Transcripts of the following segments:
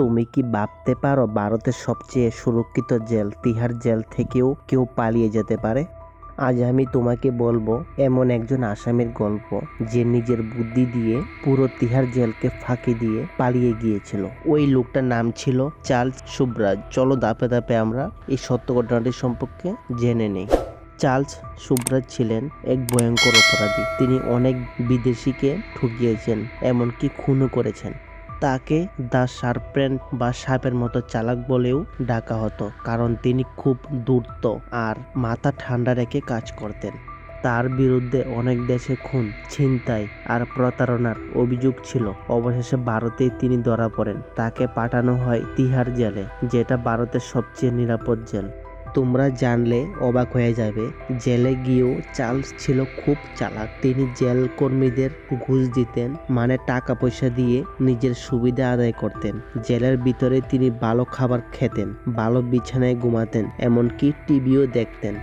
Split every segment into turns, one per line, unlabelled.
তুমি কি ভাবতে পারো ভারতের সবচেয়ে সুরক্ষিত জেল, তিহার জেল থেকেও কেউ পালিয়ে যেতে পারে? আজ আমি তোমাকে বলব, এমন একজন আসামির গল্প, যে নিজের বুদ্ধি দিয়ে পুরো তিহার জেলকে ফাঁকি দিয়ে পালিয়ে গিয়েছিল। ওই লোকটার নাম ছিল চার্লস সুব্রাজ। চলো দাপে দাপে আমরা এই সত্য ঘটনাটি সম্পর্কে জেনে নেই। চার্লস সুব্রাজ ছিলেন এক ভয়ঙ্কর অপরাধী। তিনি অনেক বিদেশিকে ঠকিয়েছেন, এমনকি খুনও করেছেন। তাকে দ্য সার্পেন্ট বা সাপের মতো চালাক বলেও ডাকা হতো, কারণ তিনি খুব দ্রুত আর মাথা ঠান্ডা রেখে কাজ করতেন। তার বিরুদ্ধে অনেক দেশে খুন, ছিনতাই আর প্রতারণার অভিযোগ ছিল। অবশেষে ভারতেই তিনি ধরা পড়েন। তাকে পাঠানো হয় তিহার জেলে, যেটা ভারতের সবচেয়ে নিরাপদ জেল। তোমরা জানলে অবাক হয়ে যাবে, জেলে গিয়েও চার্লস ছিল খুব চালাক। তিনি জেল কর্মীদের ঘুষ দিতেন মানে টাকা পয়সা দিয়ে নিজের সুবিধা আদায় করতেন। জেলের ভিতরে তিনি ভালো খাবার খেতেন, ভালো বিছানায় ঘুমাতেন, এমনকি টিভিও দেখতেন।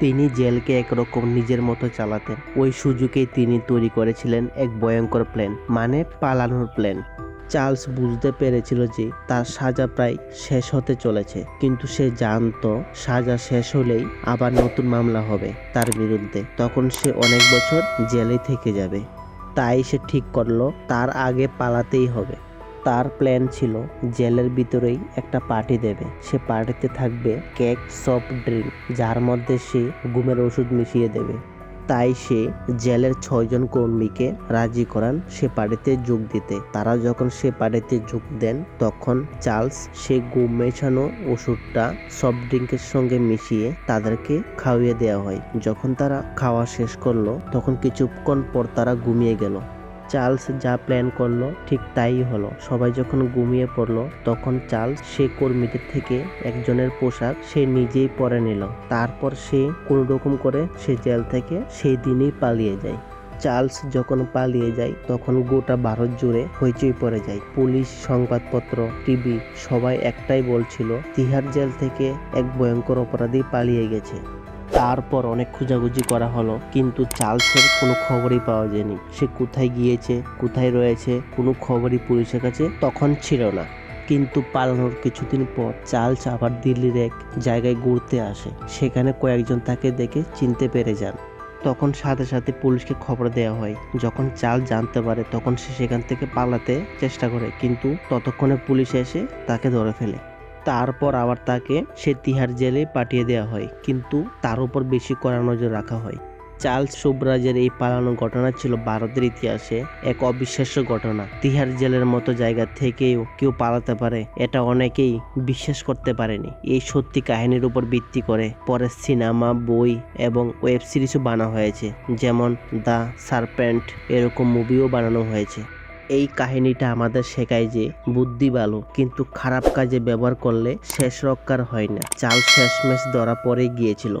তিনি জেলকে একরকম নিজের মতো চালাতেন। ওই সুযোগেই তিনি তৈরি করেছিলেন এক ভয়ঙ্কর প্ল্যান মানে পালানোর প্ল্যান। চার্লস বুঝতে পেরেছিল যে তার সাজা প্রায় শেষ হতে চলেছে। কিন্তু সে জানতো সাজা শেষ হলেই আবার নতুন মামলা হবে তার বিরুদ্ধে। তখন সে অনেক বছর জেলে থেকে যাবে। তাই সে ঠিক করল, তার আগে পালাতেই হবে। তার প্ল্যান ছিল, জেলের ভিতরেই একটা পার্টি দেবে। সে পার্টিতে থাকবে কেক সফট ড্রিঙ্ক, যার মধ্যে সে ঘুমের ওষুধ মিশিয়ে দেবে। তাই সে জেলের ছয়জন কর্মীকে রাজি করান সে পার্টিতে যোগ দিতে। তারা যখন সে পার্টিতে যোগ দেন, তখন চার্লস সে গুম মেশানো ওষুধটা সফট ড্রিঙ্কের সঙ্গে মিশিয়ে তাদেরকে খাওয়িয়ে দেওয়া হয়। যখন তারা খাওয়া শেষ করল, তখন কিছুক্ষণ পর তারা ঘুমিয়ে গেল। চার্লস যা প্ল্যান করল, ঠিক তাই হলো। সবাই যখন ঘুমিয়ে পড়ল, তখন চার্লস সে কর্মীদের থেকে একজনের পোশাক সে নিজেই পরে নিল। তারপর সে কোনো রকম করে সে জেল থেকে সেই দিনই পালিয়ে যায়। চার্লস যখন পালিয়ে যায়, তখন গোটা ভারত জুড়ে হইচই পড়ে যায়। পুলিশ, সংবাদপত্র, টিভি, সবাই একটাই বলছিল, তিহার জেল থেকে এক ভয়ঙ্কর অপরাধী পালিয়ে গেছে। তারপর অনেক খোঁজাখুঁজি করা হলো, কিন্তু চার্লসের কোনো খবরই পাওয়া যায়নি। সে কোথায় গিয়েছে, কোথায় রয়েছে, কোনো খবরই পুলিশের কাছে তখন ছিল না। কিন্তু পালানোর কিছুদিন পর চার্লস আবার দিল্লির এক জায়গায় ঘুরতে আসে। সেখানে কয়েকজন তাকে দেখে চিনতে পেরে যান। তখন সাথে সাথে পুলিশকে খবর দেওয়া হয়। যখন চাল জানতে পারে, তখন সে সেখান থেকে পালাতে চেষ্টা করে, কিন্তু ততক্ষণে পুলিশ এসে তাকে ধরে ফেলে। তারপর আবার তাকে সে তিহার জেলে পাঠিয়ে দেওয়া হয়। কিন্তু তার উপর বেশি কড়া নজর রাখা হয়। চার্লস সুব্রাজের এই পালানো ঘটনা ছিল ভারতের ইতিহাসে এক অবিশ্বাস্য ঘটনা। তিহার জেলের মতো জায়গা থেকেও কেউ পালাতে পারে, এটা অনেকেই বিশ্বাস করতে পারেনি। এই সত্যি কাহিনীর উপর ভিত্তি করে পরে সিনেমা, বই এবং ওয়েব সিরিজও বানা হয়েছে। যেমন দ্য সারপেন্ট, এরকম মুভিও বানানো হয়েছে। এই কাহিনীটা আমাদের শেখায় যে বুদ্ধি ভালো, কিন্তু খারাপ কাজে ব্যবহার করলে শেষ রক্ষার হয় না। চাল শেষমেশ ধরা পড়ে গিয়েছিল।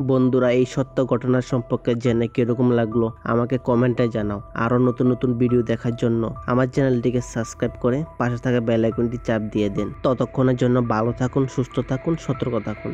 বন্ধুরা, এই সত্য ঘটনা সম্পর্কে জেনে কীরকম লাগল আমাকে কমেন্টে জানাও। আরও নতুন নতুন ভিডিও দেখার জন্য আমার চ্যানেলটিকে সাবস্ক্রাইব করে পাশে থাকা বেল আইকনটি চাপ দিয়ে দিন। ততক্ষণের জন্য ভালো থাকুন, সুস্থ থাকুন, সতর্ক থাকুন।